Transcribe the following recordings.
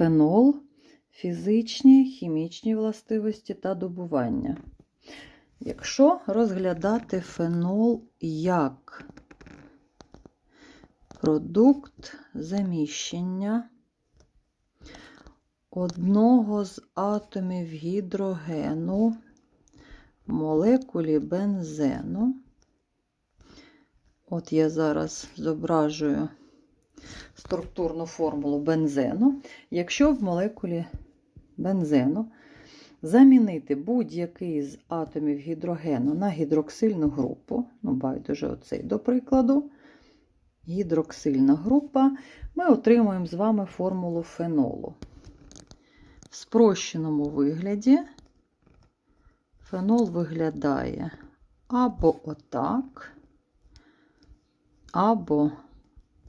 Фенол, фізичні, хімічні властивості та добування. Якщо розглядати фенол як продукт заміщення одного з атомів гідрогену молекулі бензену, от я зараз зображую структурну формулу бензену, якщо в молекулі бензену замінити будь-який з атомів гідрогену на гідроксильну групу, ну, байдуже оцей, до прикладу, гідроксильна група, ми отримуємо з вами формулу фенолу. В спрощеному вигляді фенол виглядає або отак, або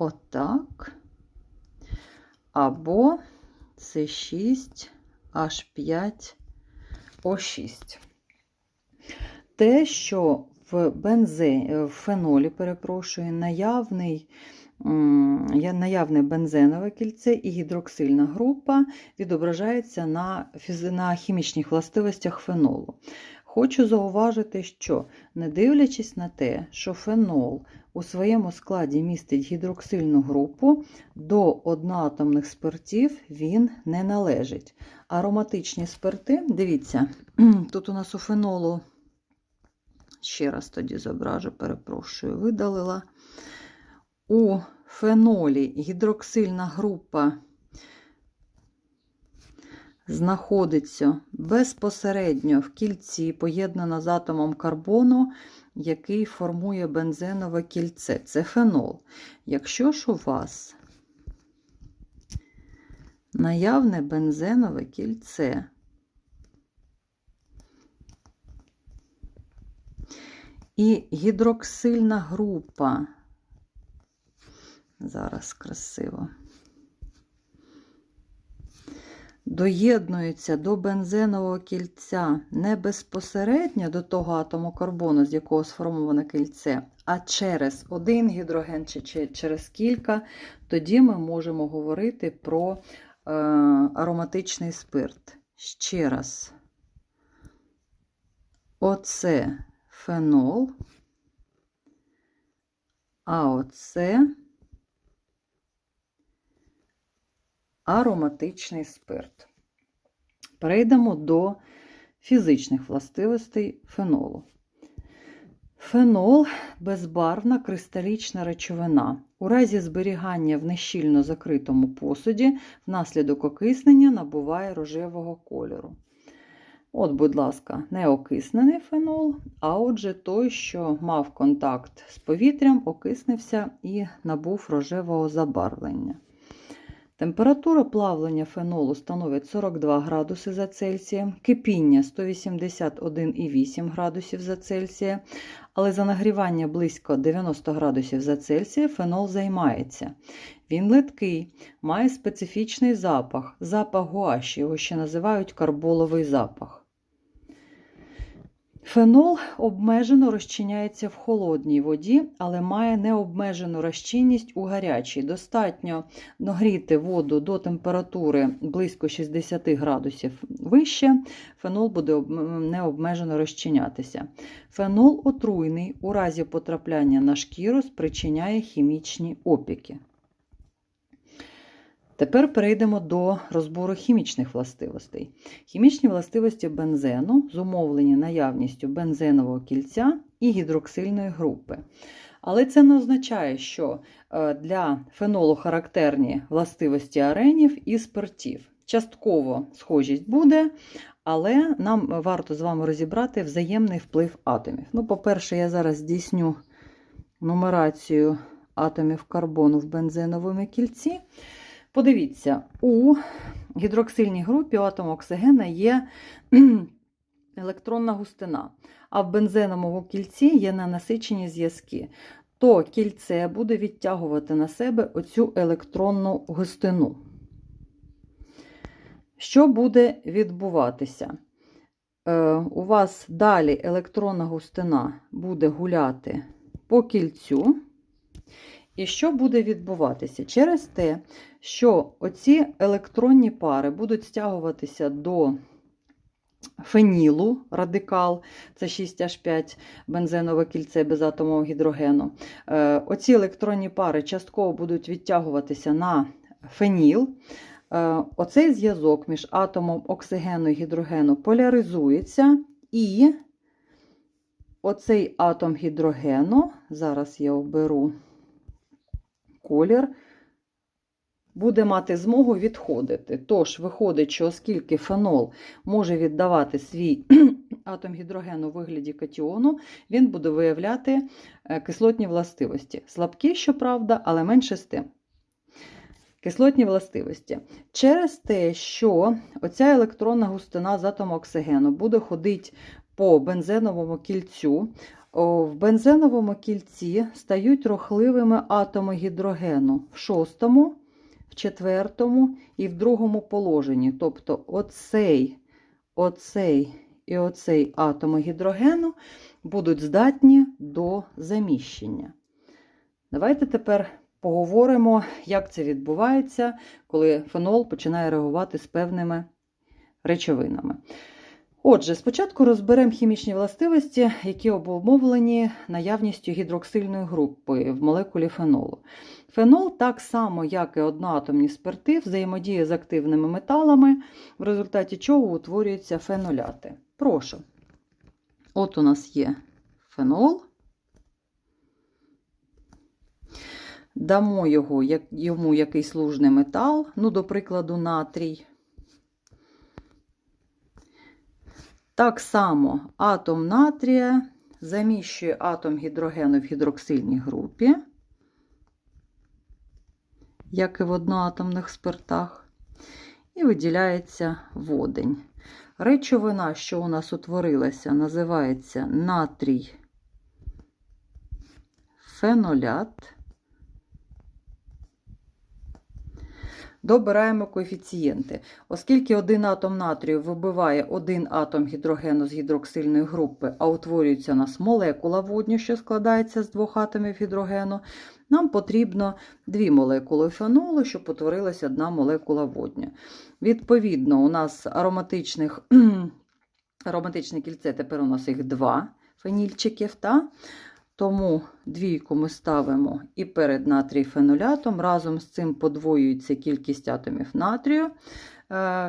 отак, або С6H5O6. Те, що в бензе, в фенолі, перепрошую, наявний, наявне бензенове кільце і гідроксильна група відображається на хімічних властивостях фенолу. Хочу зауважити, що не дивлячись на те, що фенол у своєму складі містить гідроксильну групу, до одноатомних спиртів він не належить. Ароматичні спирти, дивіться, тут у нас у фенолу, ще раз тоді зображу, перепрошую, видалила. У фенолі гідроксильна група знаходиться безпосередньо в кільці, поєднана з атомом карбону, який формує бензенове кільце. Це фенол. Якщо ж у вас наявне бензенове кільце, і гідроксильна група, зараз красиво, доєднується до бензенового кільця не безпосередньо до того атому карбону, з якого сформоване кільце, а через один гідроген чи через кілька, тоді ми можемо говорити про е, ароматичний спирт. Ще раз, оце фенол, а оце ароматичний спирт. Перейдемо до фізичних властивостей фенолу. Фенол безбарвна кристалічна речовина. У разі зберігання в нещільно закритому посуді внаслідок окиснення набуває рожевого кольору. От, будь ласка, не окиснений фенол, а отже, той, що мав контакт з повітрям, окиснився і набув рожевого забарвлення. Температура плавлення фенолу становить 42 градуси за Цельсієм, кипіння 181,8 градусів за Цельсієм, але за нагрівання близько 90 градусів за Цельсія фенол займається. Він литкий, має специфічний запах, запах гуаші, його ще називають карболовий запах. Фенол обмежено розчиняється в холодній воді, але має необмежену розчинність у гарячій. Достатньо нагріти воду до температури близько 60 градусів вище, фенол буде необмежено розчинятися. Фенол отруйний у разі потрапляння на шкіру спричиняє хімічні опіки. Тепер перейдемо до розбору хімічних властивостей. Хімічні властивості бензену зумовлені наявністю бензенового кільця і гідроксильної групи. Але це не означає, що е, для фенолу характерні властивості аренів і спиртів. Частково схожість буде, але нам варто з вами розібрати взаємний вплив атомів. Ну, по-перше, я зараз здійсню нумерацію атомів карбону в бензеновому кільці. Подивіться, у гідроксильній групі у атому оксигена є електронна густина, а в бензеновому кільці є ненасичені зв'язки. То кільце буде відтягувати на себе оцю електронну густину. Що буде відбуватися? Е, у вас далі електронна густина буде гуляти по кільцю. І що буде відбуватися? Через те, що оці електронні пари будуть стягуватися до фенілу, радикал, це 6H5 бензенове кільце без атомового гідрогену. Е, Оці електронні пари частково будуть відтягуватися на феніл. Е, Оцей зв'язок між атомом оксигену і гідрогену поляризується, і оцей атом гідрогену, зараз я оберу колір, буде мати змогу відходити. Тож, виходить, що оскільки фенол може віддавати свій атом гідрогену у вигляді катіону, він буде виявляти е, кислотні властивості. Слабкі, щоправда, але менше з тим. Кислотні властивості. Через те, що оця електронна густина з атому оксигену буде ходити по бензеновому кільцю, в бензеновому кільці стають рухливими атоми гідрогену в шостому, в четвертому і в другому положенні. Тобто оцей, оцей і оцей атоми гідрогену будуть здатні до заміщення. Давайте тепер поговоримо, як це відбувається, коли фенол починає реагувати з певними речовинами. Отже, спочатку розберемо хімічні властивості, які обумовлені наявністю гідроксильної групи в молекулі фенолу. Фенол, так само, як і одноатомні спирти, взаємодіє з активними металами, в результаті чого утворюються феноляти. Прошу. От у нас є фенол. Дамо його, йому якийсь лужний метал, ну, до прикладу, натрій. Так само атом натрія заміщує атом гідрогену в гідроксильній групі, як і в одноатомних спиртах, і виділяється водень. Речовина, що у нас утворилася, називається натрій фенолят. Добираємо коефіцієнти. Оскільки один атом натрію вибиває один атом гідрогену з гідроксильної групи, а утворюється у нас молекула водню, що складається з двох атомів гідрогену, нам потрібно дві молекули фенолу, щоб утворилася одна молекула водню. Відповідно, у нас ароматичних, ароматичне кільце, тепер у нас їх два фенільчиків. Та? Тому двійку ми ставимо і перед натрій фенолятом. Разом з цим подвоюється кількість атомів натрію е,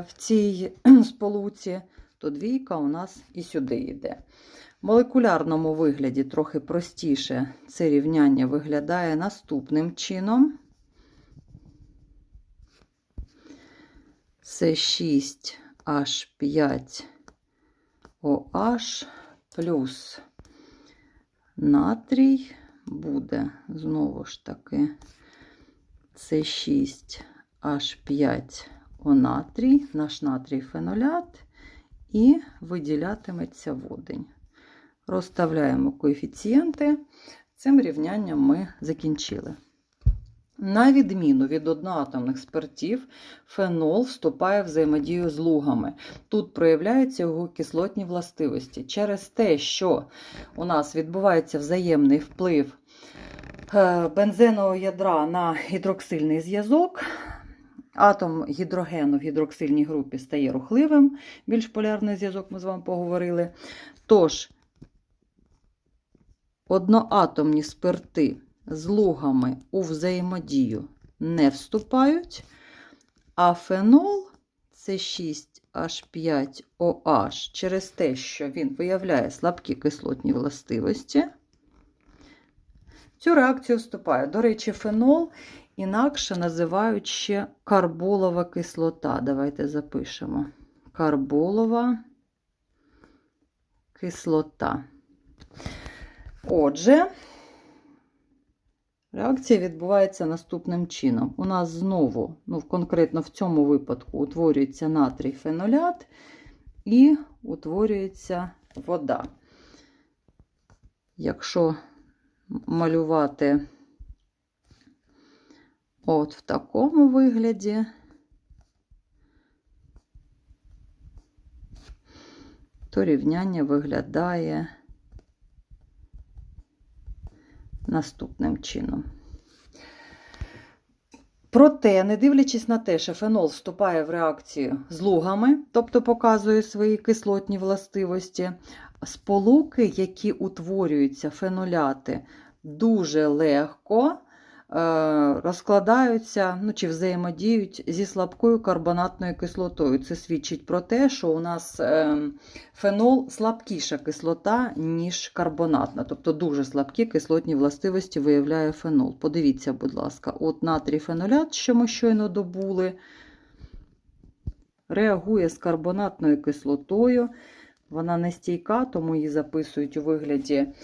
в цій сполуці, то двійка у нас і сюди йде. В молекулярному вигляді трохи простіше це рівняння виглядає наступним чином. Це 6H5OH плюс натрій буде, знову ж таки, це 6 h 5 о натрій, наш натрій фенолят, і виділятиметься водень. Розставляємо коефіцієнти. Цим рівнянням ми закінчили. На відміну від одноатомних спиртів, фенол вступає в взаємодію з лугами. Тут проявляються його кислотні властивості. Через те, що у нас відбувається взаємний вплив е, бензенового ядра на гідроксильний зв'язок, атом гідрогену в гідроксильній групі стає рухливим, більш полярний зв'язок ми з вами поговорили. Тож, одноатомні спирти з лугами у взаємодію не вступають, а фенол це 6H5OH через те, що він виявляє слабкі кислотні властивості. Цю реакцію вступає. До речі, фенол інакше називають ще карболова кислота. Давайте запишемо. Карболова кислота. Отже, Реакція відбувається наступним чином. У нас знову, ну, конкретно в цьому випадку, утворюється натрій фенолят і утворюється вода. Якщо малювати от в такому вигляді, то рівняння виглядає наступним чином. Проте, не дивлячись на те, що фенол вступає в реакцію з лугами, тобто показує свої кислотні властивості, сполуки, які утворюються феноляти, дуже легко розкладаються ну, чи взаємодіють зі слабкою карбонатною кислотою. Це свідчить про те, що у нас е, фенол слабкіша кислота, ніж карбонатна, тобто дуже слабкі кислотні властивості виявляє фенол. Подивіться, будь ласка, от натрій фенолят, що ми щойно добули, реагує з карбонатною кислотою. Вона не стійка, тому її записують у вигляді е,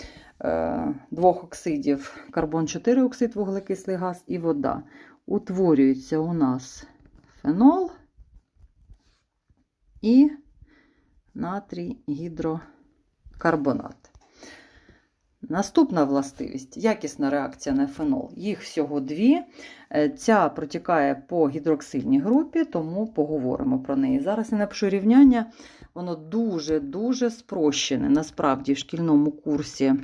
двох оксидів: карбон 4 оксид, вуглекислий газ і вода. Утворюється у нас фенол і натрій гідрокарбонат. Наступна властивість якісна реакція на фенол. Їх всього дві. Е, Ця протікає по гідроксильній групі, тому поговоримо про неї. Зараз я напишу рівняння, воно дуже-дуже спрощене. Насправді, в шкільному курсі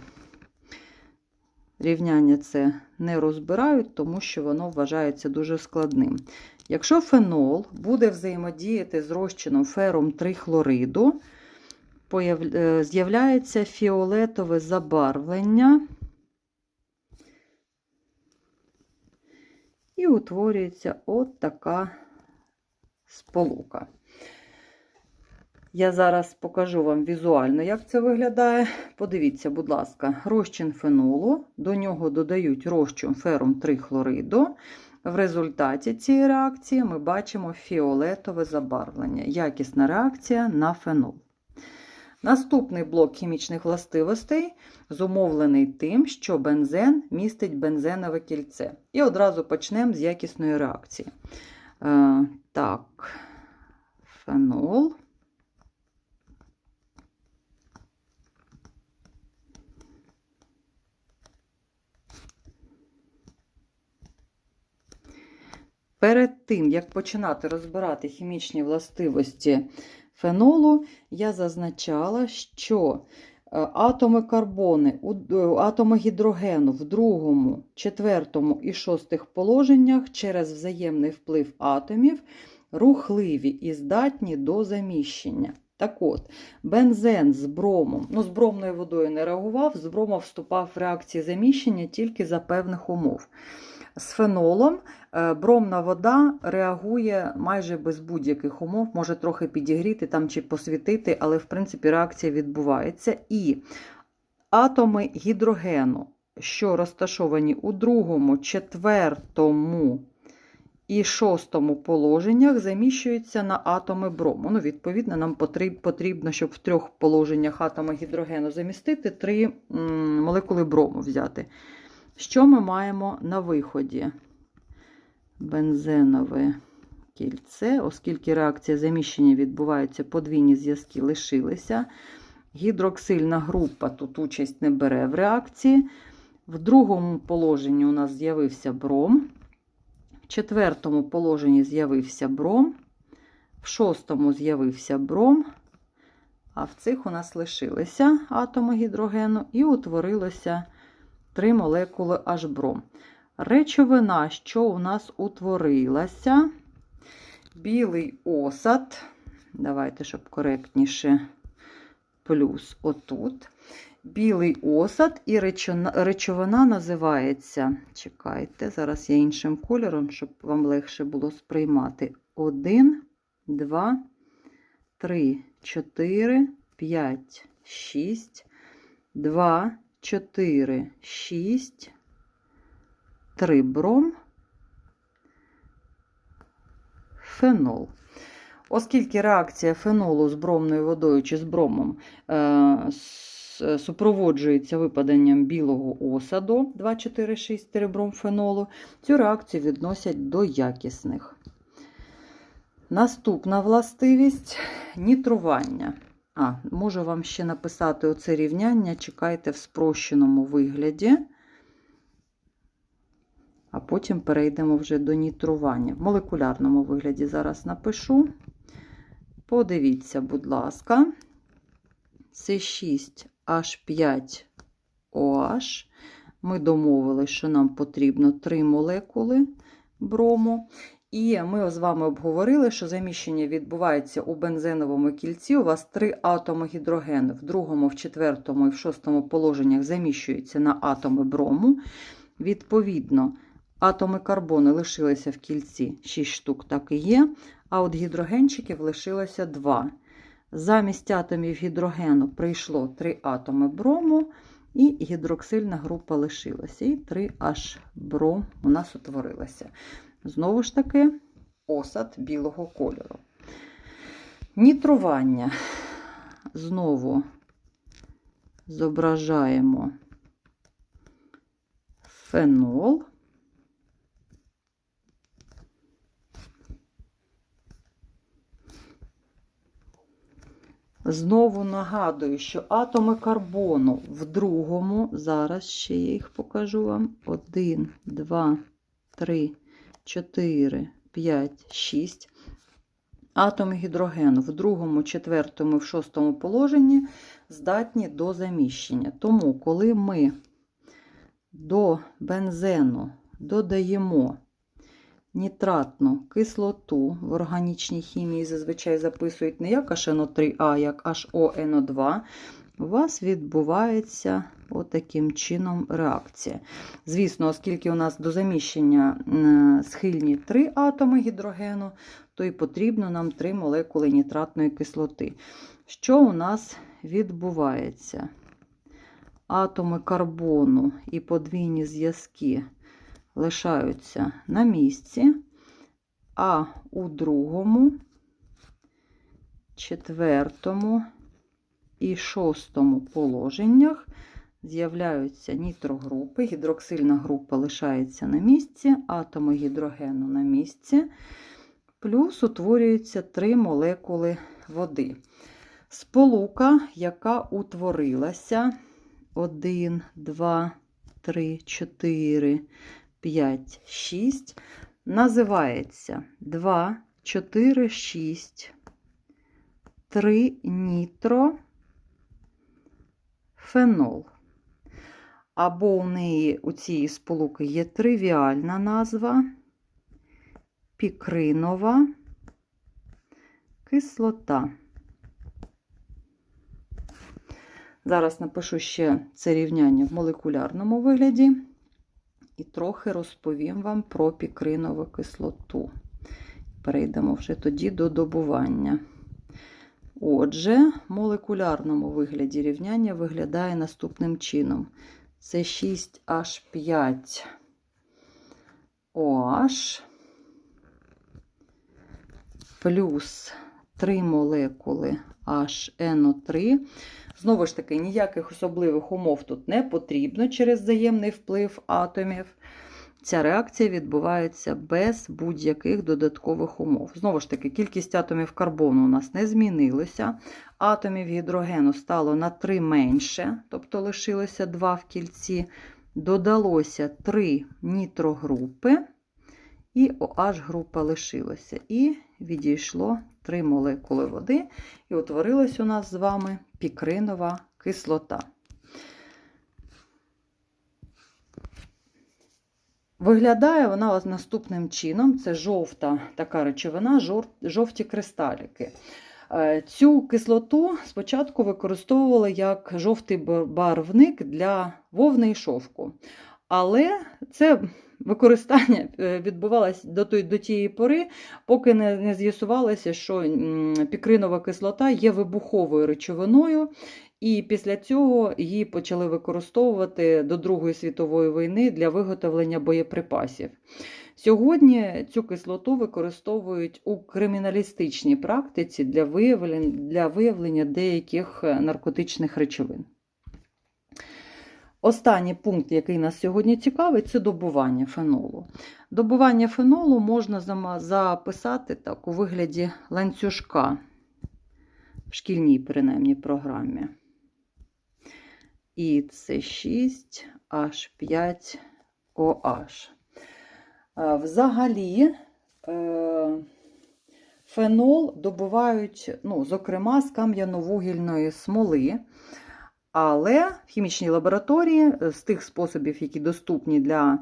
рівняння це не розбирають, тому що воно вважається дуже складним. Якщо фенол буде взаємодіяти з розчином ферум 3 хлориду, появ- е, з'являється фіолетове забарвлення і утворюється от така сполука. Я зараз покажу вам візуально, як це виглядає. Подивіться, будь ласка, розчин фенолу, до нього додають розчин ферум 3 хлориду. В результаті цієї реакції ми бачимо фіолетове забарвлення, якісна реакція на фенол. Наступний блок хімічних властивостей зумовлений тим, що бензен містить бензенове кільце. І одразу почнемо з якісної реакції. Е, так, фенол. Перед тим, як починати розбирати хімічні властивості фенолу, я зазначала, що е, атоми карбони, е, атоми гідрогену в другому, четвертому і шостих положеннях через взаємний вплив атомів рухливі і здатні до заміщення. Так от, бензен з бромом, ну з бромною водою не реагував, з бромом вступав в реакції заміщення тільки за певних умов. З фенолом е, бромна вода реагує майже без будь-яких умов, може трохи підігріти там чи посвітити, але в принципі реакція відбувається. І атоми гідрогену, що розташовані у другому, четвертому і шостому положеннях, заміщуються на атоми брому. Ну, відповідно, нам потрібно, щоб в трьох положеннях атоми гідрогену замістити, три молекули брому взяти. Що ми маємо на виході? Бензенове кільце, оскільки реакція заміщення відбувається, подвійні зв'язки лишилися. Гідроксильна група тут участь не бере в реакції. В другому положенні у нас з'явився бром. В четвертому положенні з'явився бром. В шостому з'явився бром. А в цих у нас лишилися атоми гідрогену і утворилося три молекули H-бром. Речовина, що у нас утворилася, білий осад. Давайте, щоб коректніше, плюс отут. Білий осад і речовина, називається. Чекайте, зараз я іншим кольором, щоб вам легше було сприймати. 1, 2, 3, 4, 5, 6, 2, 4, 6, 3 бром, фенол. Оскільки реакція фенолу з бромною водою чи з бромом е, с- супроводжується випаданням білого осаду 2, 4, 6 трибром фенолу, цю реакцію відносять до якісних. Наступна властивість нітрування. А, можу вам ще написати оце рівняння, чекайте в спрощеному вигляді, а потім перейдемо вже до нітрування. В молекулярному вигляді зараз напишу. Подивіться, будь ласка, це 6H5OH. Ми домовилися, що нам потрібно 3 молекули брому. І ми з вами обговорили, що заміщення відбувається у бензеновому кільці. У вас три атоми гідрогену в другому, в четвертому і в шостому положеннях заміщуються на атоми брому. Відповідно, атоми карбону лишилися в кільці 6 штук, так і є. А от гідрогенчиків лишилося 2. Замість атомів гідрогену прийшло 3 атоми брому, і гідроксильна група лишилася. І 3H бром у нас утворилося. Знову ж таки, осад білого кольору. Нітрування. Знову зображаємо фенол. Знову нагадую, що атоми карбону в другому, зараз ще я їх покажу вам. 1, 2, 3, 4, 5, 6. Атоми гідрогену в другому, четвертому і в шостому положенні здатні до заміщення. Тому, коли ми до бензену додаємо нітратну кислоту в органічній хімії зазвичай записують не як HNO3, а як HONO2, у вас відбувається отаким чином реакція. Звісно, оскільки у нас до заміщення схильні три атоми гідрогену, то і потрібно нам три молекули нітратної кислоти. Що у нас відбувається? Атоми карбону і подвійні зв'язки лишаються на місці, а у другому, четвертому і шостому положеннях з'являються нітрогрупи, гідроксильна група лишається на місці, атоми гідрогену на місці, плюс утворюються три молекули води. Сполука, яка утворилася 1, 2, 3, 4, 5, 6, називається 2, 4, 6, 3 нітро, фенол. Або у неї у цієї сполуки є тривіальна назва, пікринова кислота. Зараз напишу ще це рівняння в молекулярному вигляді і трохи розповім вам про пікринову кислоту. Перейдемо вже тоді до добування. Отже, в молекулярному вигляді рівняння виглядає наступним чином: це 6H5 OH плюс 3 молекули HNO3. Знову ж таки, ніяких особливих умов тут не потрібно через взаємний вплив атомів. Ця реакція відбувається без будь-яких додаткових умов. Знову ж таки, кількість атомів карбону у нас не змінилася. Атомів гідрогену стало на 3 менше, тобто лишилося 2 в кільці. Додалося 3 нітрогрупи, і OH група лишилася. І відійшло 3 молекули води, і утворилась у нас з вами пікринова кислота. Виглядає вона наступним чином: це жовта така речовина, жовті кристаліки. Е, цю кислоту спочатку використовували як жовтий барвник для вовни і шовку. Але це використання е, відбувалося до до тієї пори, поки не, не з'ясувалося, що пікринова кислота є вибуховою речовиною, і після цього її почали використовувати до Другої світової війни для виготовлення боєприпасів. Сьогодні цю кислоту використовують у криміналістичній практиці для виявлення, для виявлення деяких е, наркотичних речовин. Останній пункт, який нас сьогодні цікавить, це добування фенолу. Добування фенолу можна записати так у вигляді ланцюжка в шкільній, принаймні, програмі. І це 6 H5 OH. Взагалі, е, фенол добувають, ну, зокрема, з кам'яно-вугільної смоли. Але в хімічній лабораторії е, з тих способів, які доступні для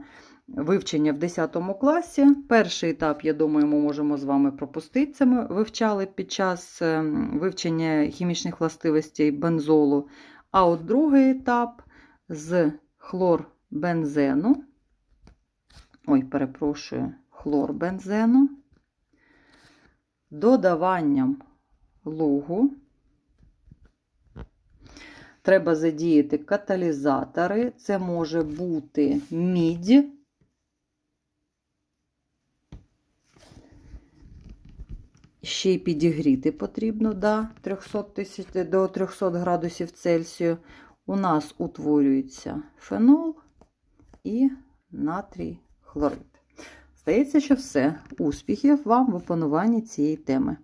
вивчення в 10 класі. Перший етап, я думаю, ми можемо з вами пропустити. Це ми вивчали під час е, вивчення хімічних властивостей бензолу. А от другий етап з хлорбензену. Ой, перепрошую, хлорбензену, додаванням лугу. Треба задіяти каталізатори. Це може бути мідь. Ще й підігріти потрібно да, 300 тисяч, до 300 градусів Цельсію. У нас утворюється фенол і натрій хлорид. Здається, що все. Успіхів вам в опануванні цієї теми.